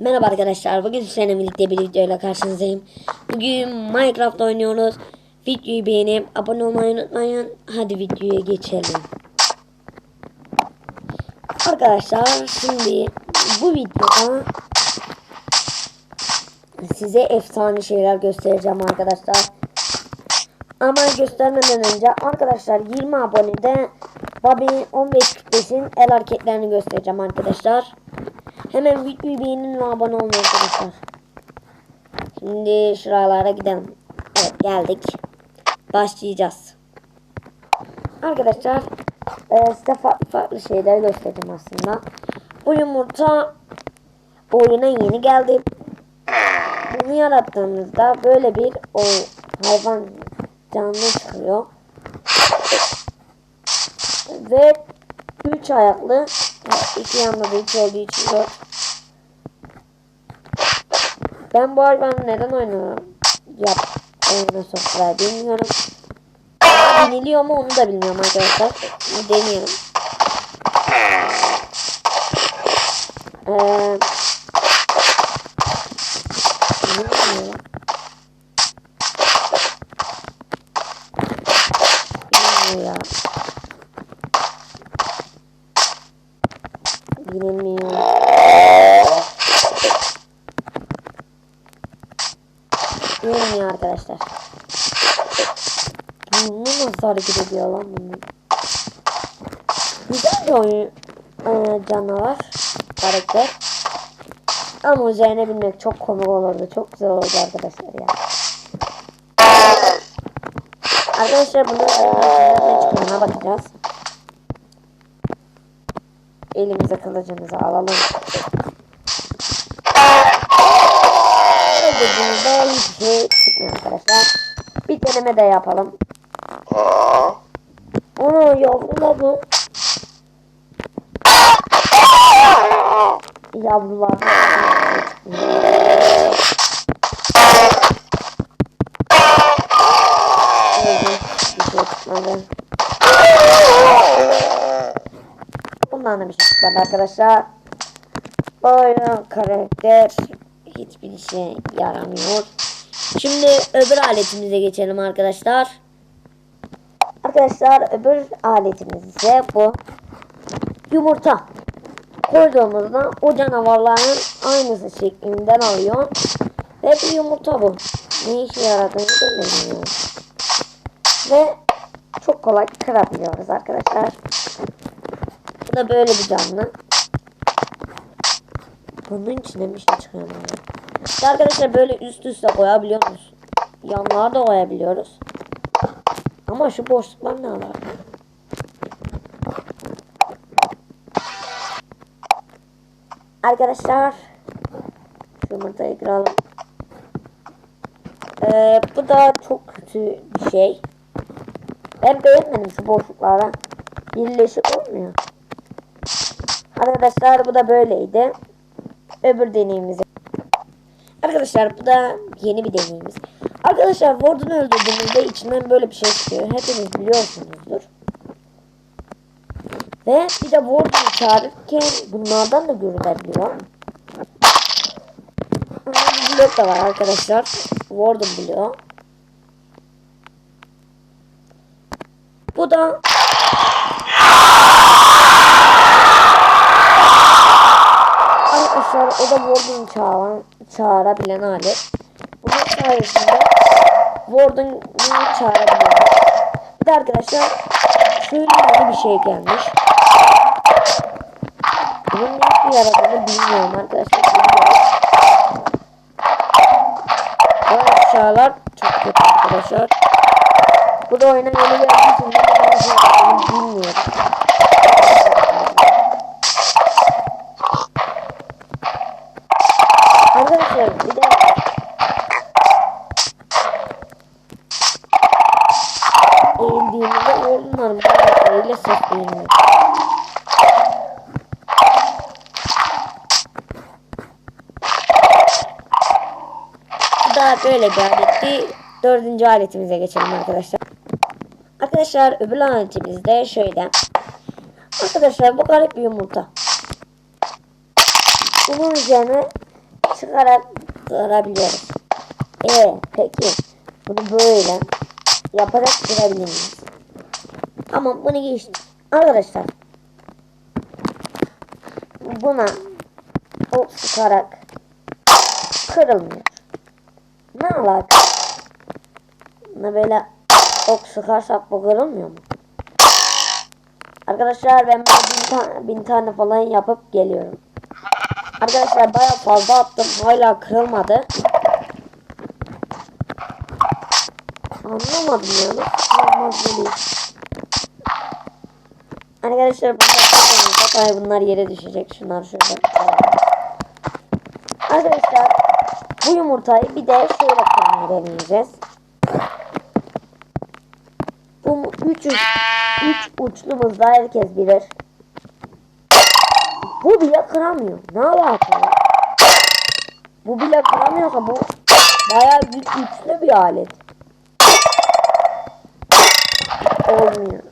Merhaba arkadaşlar. Bugün sizlerle birlikte bir videoyla karşınızdayım. Bugün Minecraft oynuyoruz. Videoyu beğenip abone olmayı unutmayın. Hadi videoya geçelim. Arkadaşlar şimdi bu videoda size efsane şeyler göstereceğim arkadaşlar. Ama göstermeden önce arkadaşlar 20 abonede Bobby 15 kütlesinin el hareketlerini göstereceğim arkadaşlar. Hemen videoyu beğenin ve abone olun arkadaşlar. Şimdi şuralara gidelim. Evet geldik. Başlayacağız. Arkadaşlar e, size farklı farklı şeyler göstereceğim aslında. Bu yumurta oyuna yeni geldi. Bunu yarattığımızda böyle bir o hayvan canlı çıkıyor. Ve üç ayaklı iki yanında da üç olduğu için dört. Ben bu hayvanı neden oynuyorum? Yap oyuna soktular bilmiyorum. Biniliyor mu onu da bilmiyorum arkadaşlar. Deneyelim. Ee, bilmiyorum. Bilmiyorum ya. Bilmiyorum. Bilmiyorum arkadaşlar. Bu nasıl hareket ediyor lan bunu? Güzel bir oyun ee, canavar karakter. Ama üzerine binmek çok komik olurdu. Çok güzel olurdu arkadaşlar ya. Arkadaşlar bunu ne çıkıyoruna bakacağız. Elimize kılıcımızı alalım. Öldürdüğümüzde hiçbir şey çıkmıyor arkadaşlar. Bir deneme de yapalım. Onu yavrula bu. Yavrular. Bundan da bir şey çıkmadı arkadaşlar. Oyun karakter hiçbir işe yaramıyor. Şimdi öbür aletimize geçelim arkadaşlar. Arkadaşlar öbür aletimiz ise bu. Yumurta. Koyduğumuzda o canavarların aynısı şeklinden alıyor. Ve bir yumurta bu. Ne işe yaradığını da bilmiyorum. Ve çok kolay kırabiliyoruz arkadaşlar. Bu da böyle bir canlı. Bunun içine bir şey çıkıyor. İşte arkadaşlar böyle üst üste koyabiliyoruz. Yanlara da koyabiliyoruz. Ama şu boşluklar ne alaka? Arkadaşlar şu yumurtayı kıralım. Ee, bu da çok kötü bir şey. Ben beğenmedim şu boşluklara. Birleşik olmuyor. Arkadaşlar bu da böyleydi. Öbür deneyimizi. Arkadaşlar bu da yeni bir deneyimiz. Arkadaşlar Warden'ı öldürdüğümüzde içinden böyle bir şey çıkıyor. Hepiniz biliyorsunuzdur. Ve bir de Warden'ı çağırırken bunlardan da görülebiliyor. Blok da var arkadaşlar. Warden biliyor. Bu da O da Warden'ı çağıran, çağırabilen alet. Bunun sayesinde Warden'ı çağırabiliyor. Bir de arkadaşlar şöyle bir şey gelmiş. Bunun işe yaradığını bilmiyorum arkadaşlar. Bu aşağılar çok kötü arkadaşlar. Bu da oyuna yeni geldiği için ne işe yaradığını bilmiyorum. Arkadaşlar bir de eğildiğimizde oğlumlarım böyle sesleniyor. Bu da böyle bir aletti. Dördüncü aletimize geçelim arkadaşlar. Arkadaşlar öbür aletimiz de şöyle. Arkadaşlar bu garip bir yumurta. Bunun üzerine çıkarak kırabiliyoruz. E peki bunu böyle yaparak kırabilir miyiz? Ama bunu geçtim. Arkadaşlar buna ok sıkarak kırılmıyor. Ne alaka? Ne böyle ok sıkarsak bu kırılmıyor mu? Arkadaşlar ben bin, ta- bin tane falan yapıp geliyorum. Arkadaşlar baya fazla attım. Hala kırılmadı. Anlamadım ya. Nasıl kırılmaz böyle? Arkadaşlar bunlar, bunlar yere düşecek. Şunlar şöyle. Arkadaşlar bu yumurtayı bir de şöyle deneyeceğiz. Bu üç, uç, üç uçlumuzda herkes bilir. Bu bile kıramıyor. Ne alaka? Bu bile kıramıyorsa bu bayağı güçlü bir alet. Olmuyor.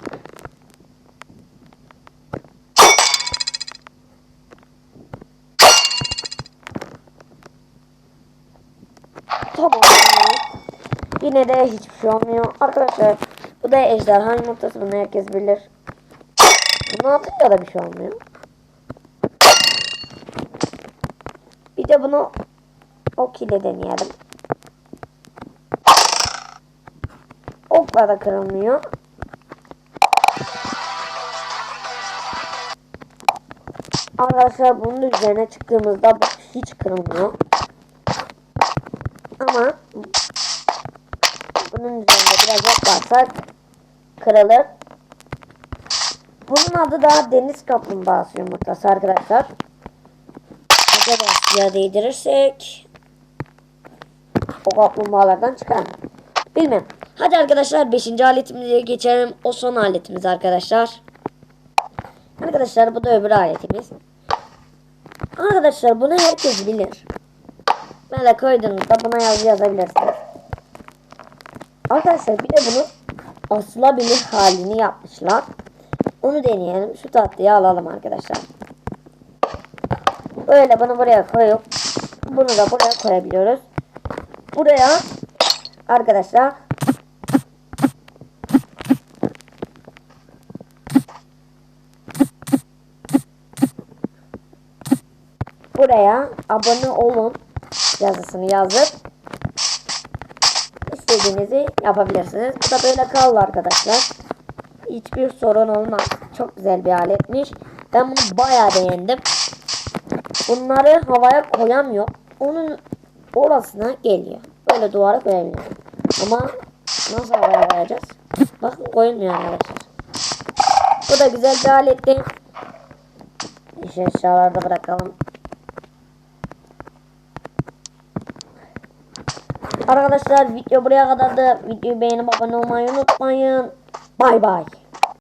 Tamam. Yine de hiçbir şey olmuyor. Arkadaşlar bu da ejderha yumurtası bunu herkes bilir. Bunu atınca da bir şey olmuyor. Bir de bunu ok ile deneyelim. Okla da kırılmıyor. Arkadaşlar bunun üzerine çıktığımızda bu hiç kırılmıyor. Ama bunun üzerinde biraz ok varsak kırılır. Bunun adı da deniz kaplumbağası yumurtası arkadaşlar. Acaba suya değdirirsek o kaplumbağalardan çıkar mı? Bilmem. Hadi arkadaşlar 5. aletimize geçelim. O son aletimiz arkadaşlar. Arkadaşlar bu da öbür aletimiz. Arkadaşlar bunu herkes bilir. Böyle koyduğunuzda buna yazı yazabilirsiniz. Arkadaşlar bir de bunu asılabilir halini yapmışlar. Onu deneyelim. Şu tatlıyı alalım arkadaşlar. Böyle bunu buraya koyup bunu da buraya koyabiliyoruz. Buraya arkadaşlar buraya abone olun yazısını yazıp istediğinizi yapabilirsiniz. Bu da böyle kaldı arkadaşlar. Hiçbir sorun olmaz. Çok güzel bir aletmiş. Ben bunu bayağı beğendim. Bunları havaya koyamıyor. Onun orasına geliyor. Böyle duvara koyabiliyorum. Ama nasıl havaya koyacağız? Bakın koyulmuyor arkadaşlar. Bu da güzel bir aletti. İşte eşyalarda bırakalım. Arkadaşlar video buraya kadardı. Videoyu beğenip abone olmayı unutmayın. Bay bay.